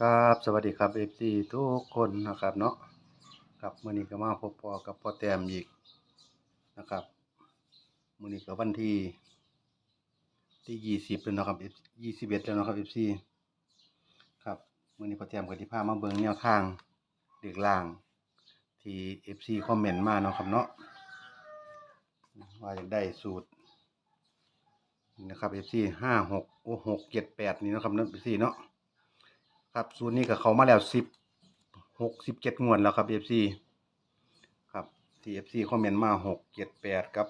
ครับสวัสดีครับ FC ทุกคนนะครับเนาะครับมือนี้ก็มาพบปอกับพ่อแต้มอีกนะครับมือนี้ก็วันที่ที่20แล้วนะครับ F 21แล้วนะครับ FC ครับมือนี้พ่อแต้มก็สิพามาเบิ่งแนวทางเด็กล่าง ที่ FC คอมเมนต์มาเนาะครับเนาะว่าอยากได้สูตรนะครับ FC 56โอ้6 7 8นี่นะครับเนาะ FC เนาะ ครับสูตรนี้ก็เขามาแล้วสิบหกสิบเจ็ดงวดแล้วครับ FC ครับที่ FC คอมเมนต์มาหกเจ็ดแปดกับ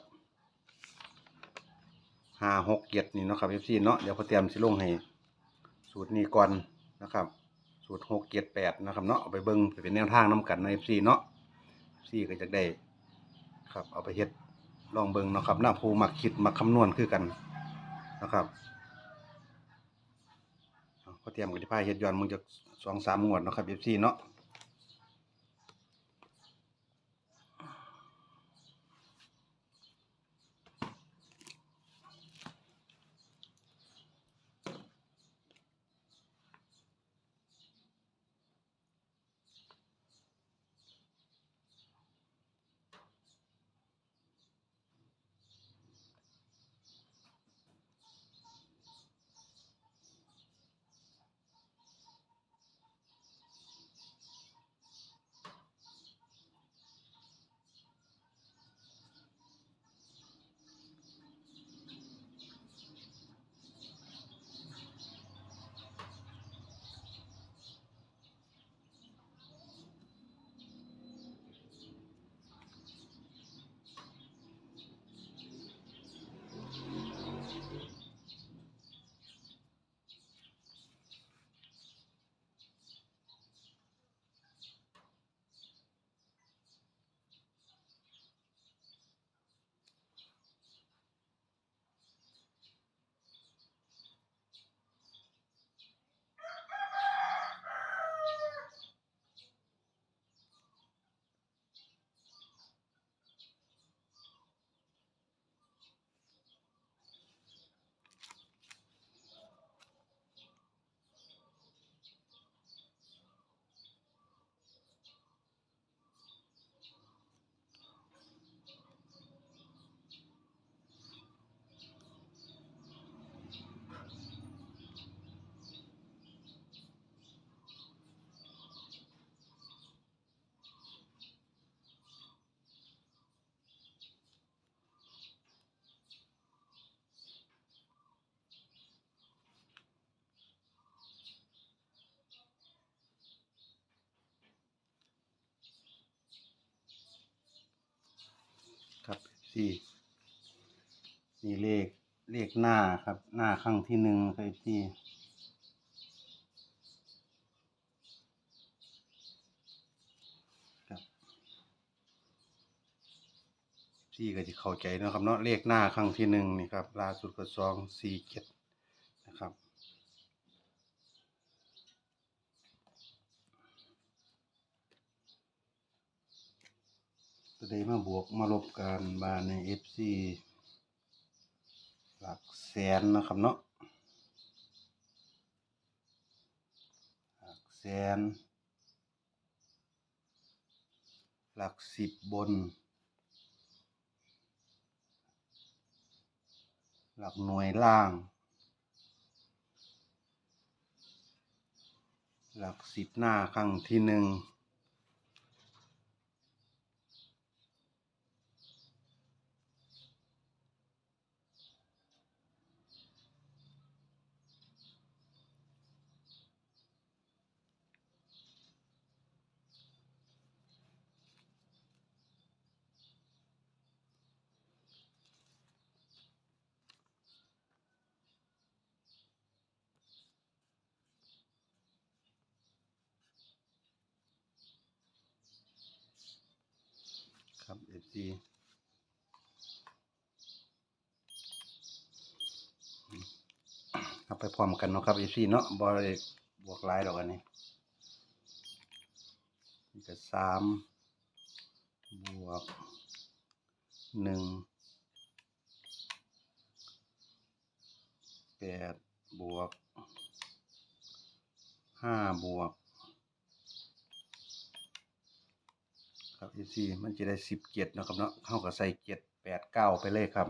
ห้าหกเจ็ดนี่เนาะครับ FC เนาะเดี๋ยวพอเตรียมสิลงให้สูตรนี้ก่อนนะครับ สูตรหกเจ็ดแปดนะครับเนาะเอาไปเบิ้งไปเป็นแนวทางน้กันใน FC เนาะ FC ก็จะได้ครับเอาไปเฮ็ดลองเบิ้งเนาะครับหน้าภูมักคิดมักคำนวณคือกันนะครับ พอเตรียมกับที่พายเฮ็ดย้อนมึงจะสองสามงวดเนาะครับเอฟซีเนาะ สี่นี่เลขเลขหน้าครับ หน้าข้างที่หนึ่งครับสี่ครับสี่ก็จะเข้าใจนะครับเนาะเลขหน้าข้างที่หนึ่งนี่ครับล่าสุดก็สองสี่เจ็ดนะครับ ได้มาบวกมาลบกันบานใน FC หลักแสนนะครับเนาะหลักแสน หลักสิบบน หลักหน่วยล่าง หลักสิบหน้าครั้งที่หนึ่ง ครับ FC เอาไปพร้อมกันเนาะครับ FC เนาะบริบวกหลายดอกอันนี้นี่ก็สามบวกหนึ่งแปดบวกห้าบวก ครับ FC มันจะได้สิบเจ็ดนะครับเนาะเข้ากับใส่เจ็ดแปดเก้าไปเลยครับ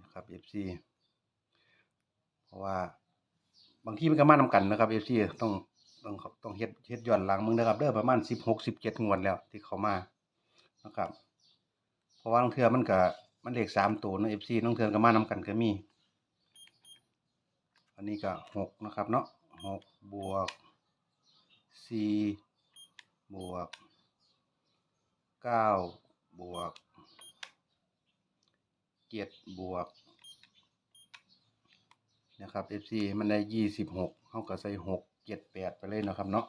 นะครับ FC เพราะว่าบางที่มันก็มานำกันนะครับ FC ต้องต้องต้องเฮ็ดเฮ็ดย้อนหลังมึงนะครับเด้อประมาณ16 17งวดแล้วที่เขามานะครับ เพราะว่าบางเทื่อมันก็ มันเลขสามตัวเนาะ FC น้องเทื่อก็มานำกันก็มี อันนี้ก็หกนะครับเนาะหกบวกสี่บวกเก้าบวกเจ็ดบวกนะครับ FC มันได้ยี่สิบหกเขาก็ใส่หกเจ็ดแปดไปเลยนะครับเนาะ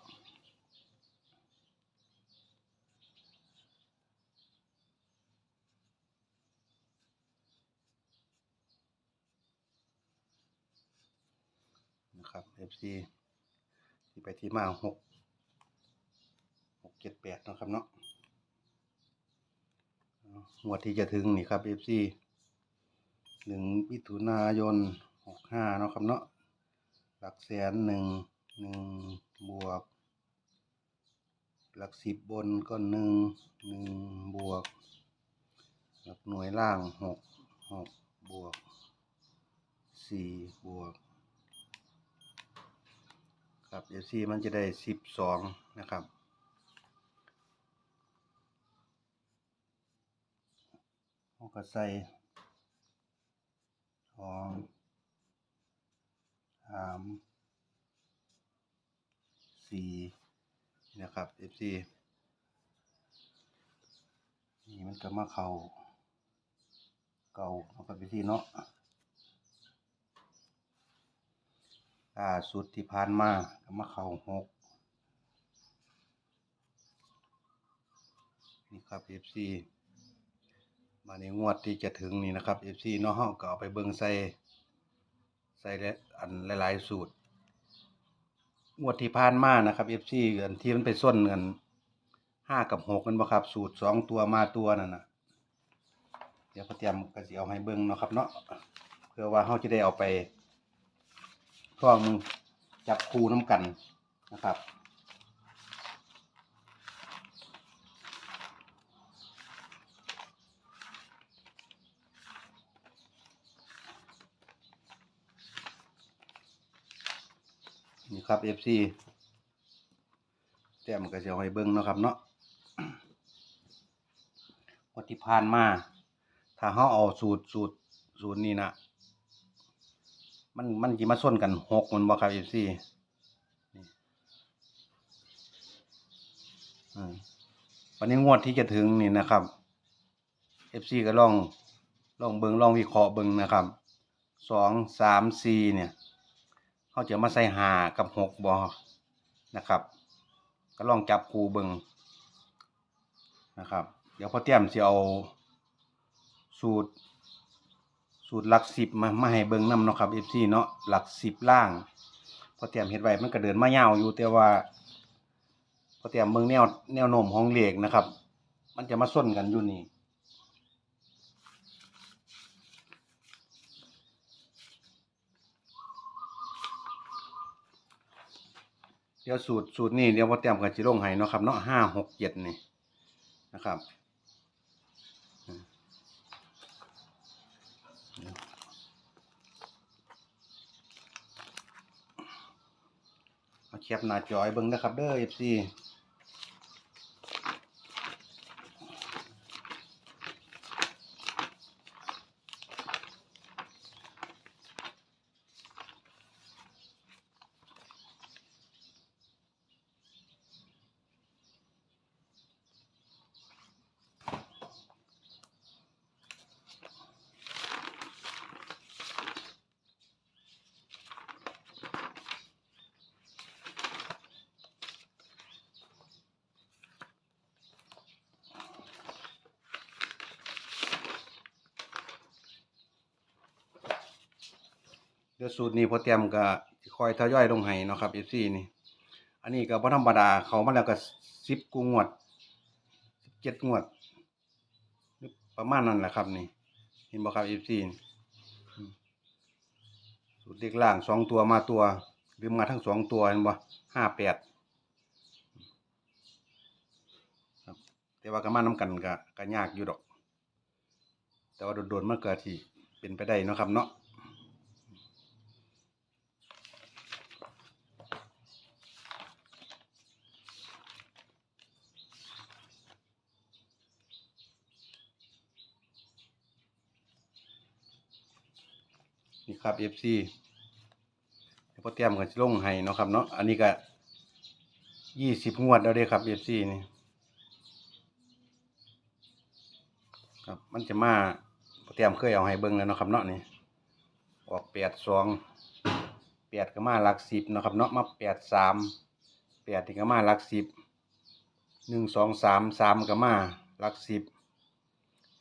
นะครับ FC ที่ไปที่มาหกหกเจ็ดแปดนะครับเนาะเอางวดที่จะถึงนี่ครับ FC หนึ่งมิถุนายนหกห้านะครับเนาะหลักแสนหนึ่งหนึ่งบวก หลักสิบบนก็หนึ่งหนึ่งบวก หลักหน่วยล่างหกหกบวกสี่บวก ครับเดี๋ยวซีมันจะได้สิบสองนะครับเราก็ใส่สองสามสี่นะครับ FC นี่มันก็มาเข้าเก่านะครับ FC เนาะ ล่าสุดที่ผ่านมาก็มาเข้าหกนี่ครับ FC มาในงวดที่จะถึงนี่นะครับ FC เนาะเฮาก็เอาไปเบิ่งใส่ใส่และอันหลาย ๆ สูตร งวดที่ผ่านมานะครับ FC อันที่มันไปส้นเงินห้ากับหกกันบ่ครับ สูตรสองตัวมาตัวนั่นนะเดี๋ยวพอเตรียมก็สิเอาให้เบิ่งเนาะครับเนาะเพื่อว่าเฮาจะได้เอาไป ท่องจับคูน้ำกันนะครับนี่ครับ FC แต้มก็จะเอาให้เบิ่งเนาะครับเนาะงวดที่ผ่านมา ถ้าเฮาเอาสูตรสูตรสูตรนี้นะ มันมันสิมาส้นกันหกมันบ่ครับ FC นี่อืมวันนี้งวดที่จะถึงนี่นะครับ FC ก็ลองลองเบิงลองวิเคราะห์เบิงนะครับสองสามสี่เนี่ยเขาจะมาใส่หากับหกบ่นะครับ ก็ลองจับคูเบิงนะครับ เดี๋ยวพอเตรียมสิเอาสูตร สูตรหลักสิบมามาให้เบิ่งน้ำเนาะครับ FC เนาะหลักสิบล่าง พอเตรียมเฮ็ดไว้มันก็เดินมายาวอยู่แต่ว่า พอเตรียมเบิ่งแนวแนวโน้มของเหลขนะครับ มันจะมาส้นกันอยู่นี่เดี๋ยวสูตรสูตรนี้เดี๋ยวพอเตรียมกับจิลงให้เนาะครับเนาะห้าหกเจ็ดนี่นะครับอืมมาแค ปหน้าจอยเบิ้งนะครับเด้อ FC เดี๋ยวสูตรนี้พอเตรียมก็คอยทยอยลงให้เนาะครับ FC นี่ อันนี้ก็บ่ธรรมดาเขามาแล้วก็10กูงวดเจ็ดงวด ประมาณนั้นแหละครับนี่เห็นบ่ครับเอฟซีสูตรเด็กล่างสองตัวมาตัวหรือมาทั้งสองตัวเห็นบ่ห้าแปดแต่ว่าก็มาน้กันก็ก็ยากอยู่ดอก แต่ว่าโดนๆมันก็ที่เป็นไปได้นะครับเนาะ นี่ครับ FC เดี๋ยวพ่อเตรียมกันจะลงให้เนาะครับเนาะอันนี้ก็ยี่สิบงวดแล้วเด้ครับ FC นี่ครับมันจะมาพ่อเตรียมเคยเอาให้เบิ่งแล้วเนาะครับเนาะนี่ออกแปดสองแปดก็มาหลักสิบเนาะครับเนาะมาแปดสามแปดนี่ก็มาหลักสิบหนึ่งสองสามสามก็มาหลักสิบ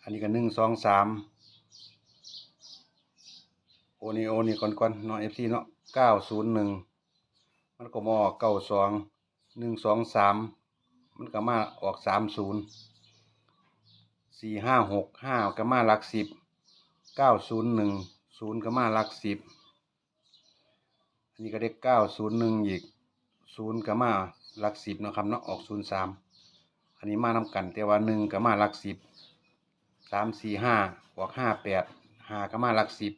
อันนี้ก็หนึ่งสองสาม โอนี่โอนี่ก่อนก่อนเนาะเอฟซีเนาะเก้าศูนย์หนึ่งมันก็มาออกเก้าสองหนึ่งสองสามมันก็มาออกสามศูนย์สี่ห้าหกห้าก็มาหลักสิบเก้าศูนย์หนึ่งศูนย์ก็มาหลักสิบอันนี้ก็ได้เก้าศูนย์หนึ่งอีกศูนย์ก็มาหลักสิบนะครับเนาะออกศูนย์สามอันนี้มานำกันแต่ว่าหนึ่งก็มาหลักสิบสามสี่ห้าออกห้าแปดห้าก็มาหลักสิบ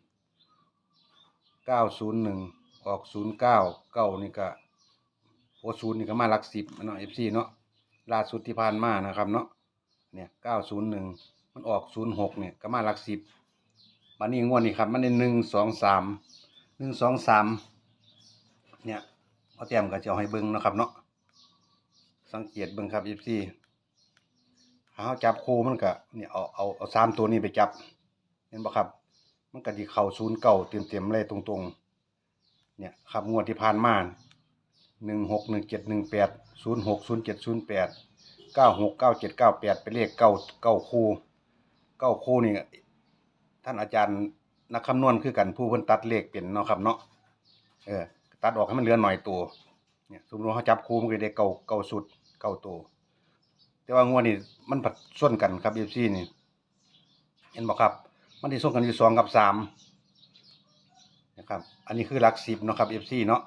เก้าศูนย์หนึ่งออกศูนย์เก้าเก้านี่ก็โอศูนย์นี่ก็มาหลักสิบเนาะเอฟซีเนาะล่าสุดที่ผ่านมานะครับเนาะเนี่ยเก้าศูนย์หนึ่งมันออกศูนย์หกเนี่ยก็มาหลักสิบมันนี่งวดนี่ครับมันในหนึ่งสองสามหนึ่งสองสามเนี่ยเอาเตรียมก็จะเอาให้เบิ้งนะครับเนาะสังเกตเบิ้งครับเอฟซีเขาจับคู่มันก็เนี่ยเอาเอาเอาสามตัวนี้ไปจับเห็นปะครับ มันก็ดีเข่าศูนย์เก่าเต็มเต็มเลยตรงๆ เนี่ยครับงวดที่ผ่านมาหนึ่งหกหนึ่งเจ็ดหนึ่งแปดศูนย์หกศูนย์เจ็ดศูนย์แปดเก้าหกเก้าเจ็ดเก้าแปดเป็นเลขเก้าเก้าคู่เก้าคู่นี่ท่านอาจารย์นักคำนวณคือกันผู้เพิ่นตัดเลขเป็นเนาะครับเนาะเออตัดออกให้มันเหลือหน่อยตัวเนี่ยสมมติว่าเขาจับคู่มันก็ได้เก้าเก้าสุดเก้าตัวแต่ว่างวดนี้มันผัดส่วนกันครับเอฟซีนี่ เห็นบอกครับ มันที่ส่งกันอยู่สองกับสามนะครับ อันนี้คือหลักสิบเนาะครับเอฟซีเนาะ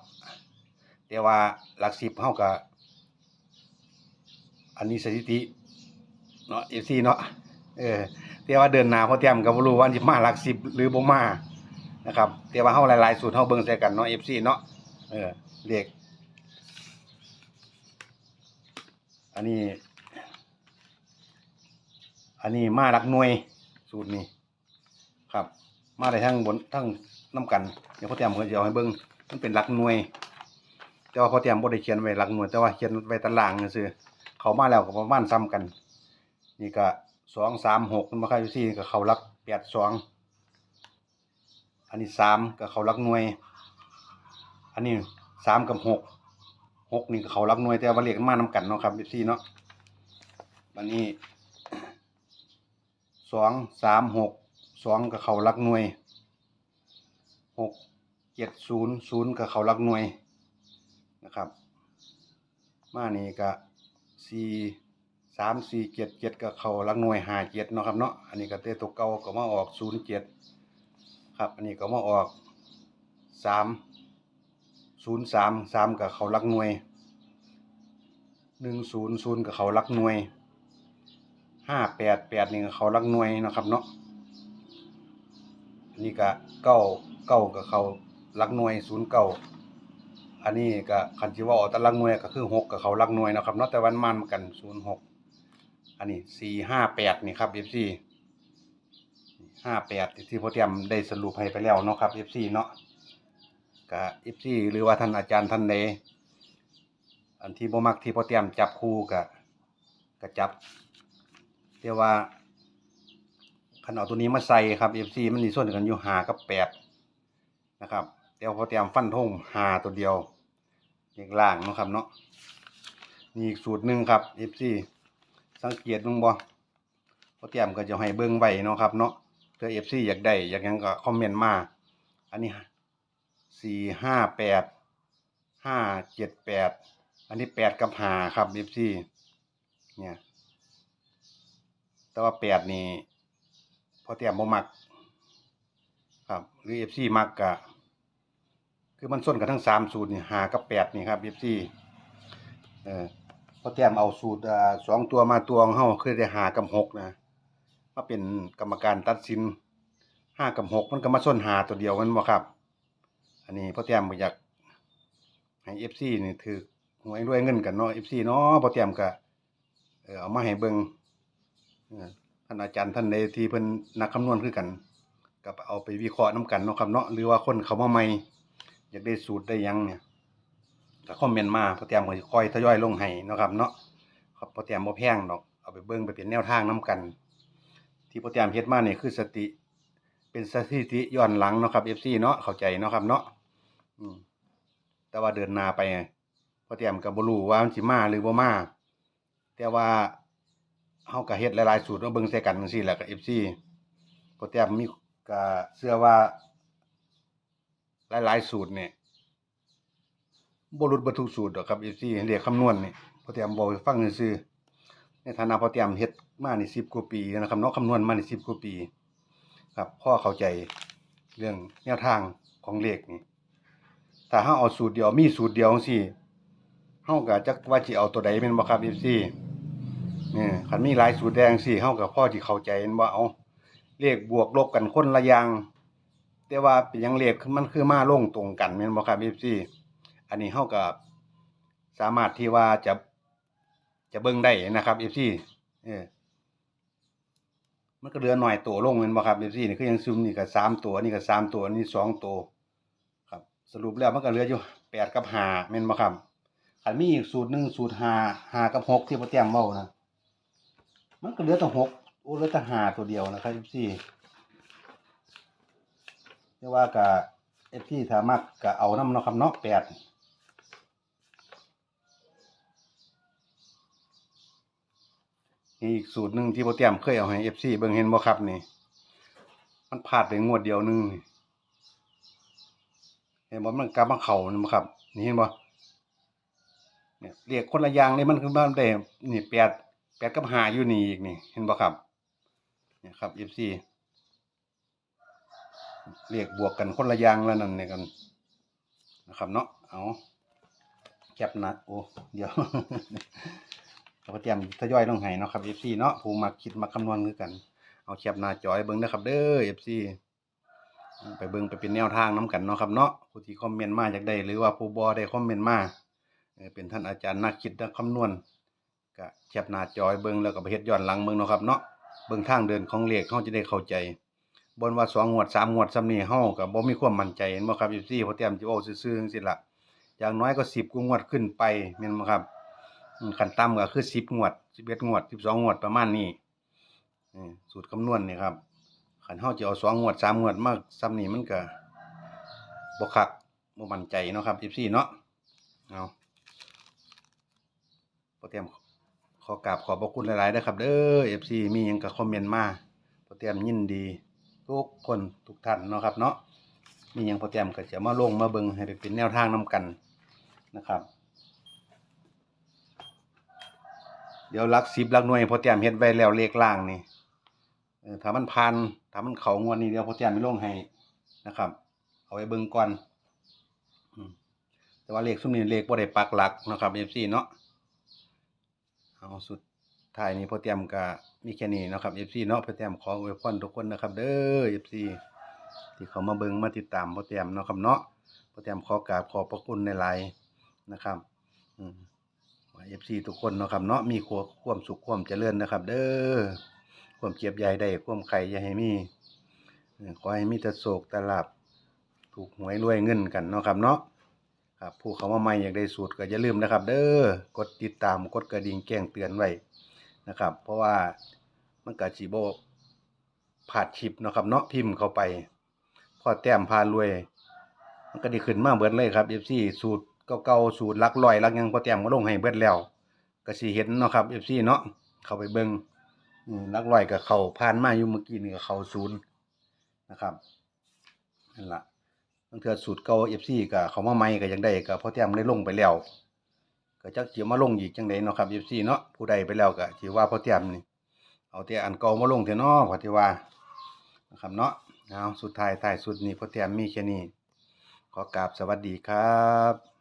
แต่ว่าหลักสิบเท่ากับอันนี้สถิติเนาะเอฟซีเนาะเออแต่ว่าเดินหน้าพราะเตรียมก็บ่รู้ว่าสิมาหลักสิบหรือบ่มานะครับแต่ว่าเฮาหลายๆสูตรเฮาเบิ่งใส่กันเนาะเอฟซีเนาะเออเลขอันนี้ อันนี้มาหลักหน่วยสูตรนี้ มาได้ทั้งบนทั้งน้ำกันเดี๋ยวพ่อเตรียมเพิ่นจะเอาให้เบิ่งมันเป็นหลักหน่วย แต่ว่าพ่อเตรียมบ่ได้เขียนไว้หลักหน่วย แต่ว่าเขียนไว้ตารางซื่คือเขามาแล้วก็ประมาณซ้ำกัน นี่ก็สองสามหกมันมาเข้าอยู่ที่ก็เขาลักแปดสองอันนี้สามก็เขาลักหน่วย อันนี้สามกับหกหกนี่ก็เขาหลักหน่วยแต่ว่าเลขมันมานํกันเนาะครับพี่เนาะวันนี้สองสามหก สองกับเขาลักหน่วยหกเจ็ดศูนย์ศูนย์กับเขาลักหน่วยนะครับ มานี่ก็สี่สามสี่เจ็ดเจ็ดกับเขาลักหน่วยห้าเจ็ดเนาะครับเนาะอันนี้ก็เตะตัวเก่าก็มาออกศูนย์เจ็ดครับ อันนี้ก็มาออกสามศูนย์สามสามกับเขาลักหน่วยหนึ่งศูนย์ศูนย์กับเขาลักหน่วยห้าแปดแปดนี่ก็เขารักหน่วยนะครับเนาะ นนี้ก็เก้าเก้ากับเขารักหน่วยศูนย์เก้าอันนี้ก็คันที่ว่าออกตะลักหน่วยก็คือหกกับเขารักหน่วยนะครับเนาะแต่วันมันกันศูนย์หกอันนี้สี่ห้าแปดนี่ครับเอฟซีห้าแปดที่พ่อเตรียมได้สรุปให้ไปแล้วเนาะครับเอฟซีเนาะกับเอฟซีหรือว่าท่านอาจารย์ท่านใดอันที่บ่มักที่พ่อเตรียมจับคู่กับกับจับแต่ว่า ขันเอาตัวนี้มาใส่ครับ FC มันมีส่วนกันอยู่หากับแปดนะครับแต่ว่าพอเตรียมฟันธงหาตัวเดียวเลขล่างนะครับเนาะนี่อีกสูตรหนึ่งครับ FC สังเกตมึงบ่พอเตรียมก็จะให้เบิ่งไว้เนาะครับเนาะเพื่อ FC อยากได้อยากยังก็คอมเมนต์มา อันนี้สี่ห้าแปดห้าเจ็ดแปดอันนี้แปดกับหาครับ FC เนี่ย แต่ว่าแปดนี่ พอเตรียมบ่มัก ครับหรือ FC มักก็คือมันส้นกันทั้งสามสูตรนี่หากับแปดนี่ครับ FC เออพอเตรียมเอาสูตรอ่าสองตัวมาตัวของเฮาคือได้หากับหกนะมาเป็นกรรมการตัดสินห้ากับหกมันก็มาส้นหาตัวเดียวมันบ่ครับ อันนี้พอเตรียมอยากให้ FC นี่ถือหวยรวยเงินกันเนาะ FC เนาะพอเตรียมก็เออเอามาให้เบิงเออท่านอาจารย์ท่านใดที่เพิ่นนักคำนวณคือกันก็เอาไปวิเคราะห์นํกันเนาะครับเนาะหรือว่าคนเขามาใหม่อยากได้สูตรได้ยังเนี่ยก็คอมเมนต์มาพอเตรียมก็สิคอยทยอยลงให้เนาะครับ เนาะครับพอเตรียมบ่แพงดอกเอาไปเบิ่งไปเป็นแนวทางนํกัน ที่พอเตรียมเฮ็ดมาเนี่ยคือสติ เป็นสถิติย้อนหลังเนาะครับ FC เนาะเข้าใจเนาะครับเนาะอืมแต่ว่าเดินหน้าไปพอเตรียมก็บ่รู้ว่ามันสิมาหรือบ่มาแต่ว่า เฮาก็เฮ็ดหลายๆสูตรมาเบิ่งใส่กันจังซี่แหละก็ FC พอเตรียมมีก็เชื่อว่า หลายๆสูตรเนี่ยบ่หลุดบ่ทุกสูตรดอกครับ FC เรียกคำนวณนี่พอเตรียมบอกให้ฟังซื่อๆในฐานะพอเตรียมเฮ็ดมานี่10กว่าปีนะครับเนาะคำนวณมานี่10กว่าปี ครับพ่อเข้าใจเรื่องแนวทางของเลขนี่ถ้าเฮาเอาสูตรเดียวมีสูตรเดียวจังซี่เฮาก็จักว่าสิเอาตัวใดแม่นบ่ครับ FC นี่คันมีหลายสูตรแดงซี่เฮาก็พอสิเข้าใจแม่นบ่เอาเลขบวกลบกันคนละอย่าง แต่ว่าเป็นยังเลขมันคือมาลงตรงกันแม่นบ่ครับ FC อันนี้เฮาก็สามารถที่ว่าจะจะเบิ่งได้นะครับ FC เออมันก็เหลือหน่อยตัวลงแม่นบ่ครับ FC นี่คือยังซึมนี่ก็สามตัวนี่ก็สามตัวนี่สองตัวครับ สรุปแล้วมันก็เหลืออยู่แปดกับห้าแม่นบ่ครับคันมีอีกสูตรหนึ่งสูตรห้าห้ากับหกที่พ่อแต้มเว้านะ มันก็เหลือแต่หกโอ้เหลือแต่หาตัวเดียวนะครับ FC แต่ว่าก็ FC ถ้ามักก็เอาน้ำเนาะครับเนาะแปดนี่อีกสูตรหนึ่งที่พ่อแต้มเคยเอาให้ FC เบิ่งเห็นบ่ครับนี่ มันพลาดไปงวดเดียวนึงเห็นบ่มันกลับมาเข้านี่บ่ครับ นี่เห็นบ่เนี่ยเรียกคนละอย่างเลยมันคือมันได้นี่แปด แปดกับหาอยู่นี่อีกนี่ เห็นบ่ครับเนี่ยครับ FC เรียกบวกกันคนละยางแล้วนั่นเนี่ยกันนะครับเนาะเอาแคปหนะโอ้เดี๋ยวเราก็เตรียมทยอยลงให้เนาะครับ FC เนาะผูมักคิดมักคำนวณคือกัน เอาแคปหน้าจอยเบิ่งนะครับเด้อ FC ไปเบิ่งไปเป็นแนวทางนํกันเนาะครับเนาะผู้ที่คอมเมนต์มาอยากได้หรือว่าผู้บ่ได้คอมเมนต์มาเป็นท่านอาจารย์นักคิดนักคำนวณ ก็แคปหน้าจอยเบิ่งแล้วก็ไปเฮ็ดย้อนหลังเบิ่งเนาะครับเนาะเบิ่งทางเดินของเลขเฮาจะได้เข้าใจบนว่าสองงวดสามงวดซ้ำนี่เฮาก็บ่มีความมั่นใจเห็นบ่ครับ FC เพราะเตรียมสิเว้าซื่อๆจังซี่ล่ะอย่างน้อยก็10กว่างวดขึ้นไปแม่นบ่ครับขั้นต่ำก็คือ10งวด11งวด12งวดประมาณนี้สูตรคำนวณนี่ครับคันเฮาจะเอาสองงวดสามงวดมาซ้ำนี่มันก็บ่คักบ่มั่นใจเนาะครับ FC เนาะเอาพอเตรียม ขอกราบขอบพระคุณหลายๆนะครับเด้อ FC มีหยังก็คอมเมนต์มาพอเตรียมยินดี ทุกคนทุกท่านเนาะครับเนาะมีหยังพอแต้มก็จะมาลงมาเบิงให้ไปเป็นแนวทางนํกันนะครับ เดี๋ยวลัก10หลักหน่วยพอแต้มเฮ็ดไว้แล้วเลขล่างนี่เออถ้ามันผ่านถ้ามันเขางวดนี้เดี๋ยวพอแต้มสิลงให้นะครับ เอาไว้เบิงก่อนอืมแต่ว่าเลขซุ่มนี้เลขบ่ได้ปักหลักนะครับ FC เนาะ เอาสุดท้ายนี้พ่อเตรียมก็มีแค่นี้นะครับ FC เนาะพ่อเตรียมขออวยพรทุกคนนะครับ เด้อ FC ที่เขามาเบิ่งมาติดตามพ่อเตรียมเนาะครับเนาะพ่อเตรียมขอกราบขอบพระคุณในหลายนะครับอืมว่า FC ทุกคนเนาะครับเนาะมีความความสุขความเจริญนะครับ เด้อความเจ็บใหญ่ได้ความไข่ยาให้มีขอให้มีแต่โศกแต่ลาบถูกหวยรวยเงินกันเนาะครับเนาะ ครับผู้เขามาใหม่อยากได้สูตรก็อย่าลืมนะครับ เด้อกดติดตามกดกระดิ่งแจ้งเตือนไว้นะครับ เพราะว่ามันก็สิบ่พลาดคลิปเนาะครับเนาะพิมพ์เข้าไปพอแต้มพารวย มันก็ด้ขึ้นมากเบิดเลยครับ FC สูตรเก่าๆสูตรลักร้อยลักยังพอแต้มก็ลงให้เบิดแล้วก็สิเห็นเนาะครับ FC เนาะเข้าไปเบิงอืมลักร้อยก็เขาผ่านมาอยู่เมื่อกี้นี่ก็เขาศูนย์นะครับนั่นแหละ บางเทื่อสูตรเก่า FC ก็เขามาใหม่ก็ยังได้ก็พอแต้มได้ลงไปแล้วก็จักจีมาลงอีกจังไดเนาะครับเอฟซีเนาะผู้ใดไปแล้วก็สิว่าพอแต้มนี่เอาแต่อันเก่ามาลงเถอะเนาะพอที่ว่านะครับเนาะเอาสุดท้ายท้ายสุดนี้พ่อแต้มมีแค่นี้ขอกราบสวัสดีครับ